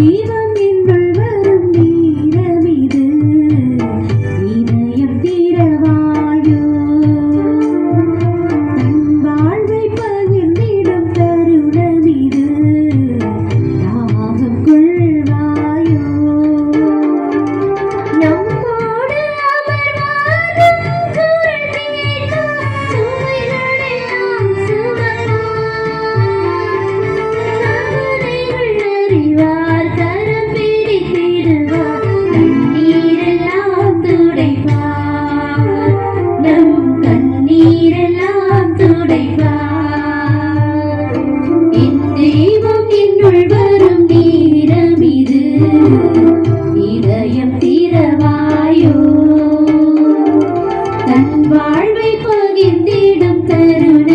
believer. என்னுள் வரும் நேரம் இது இதயம் திறவாயோ. தன் வாழ்வை பகிர்ந்திடும் தருணம்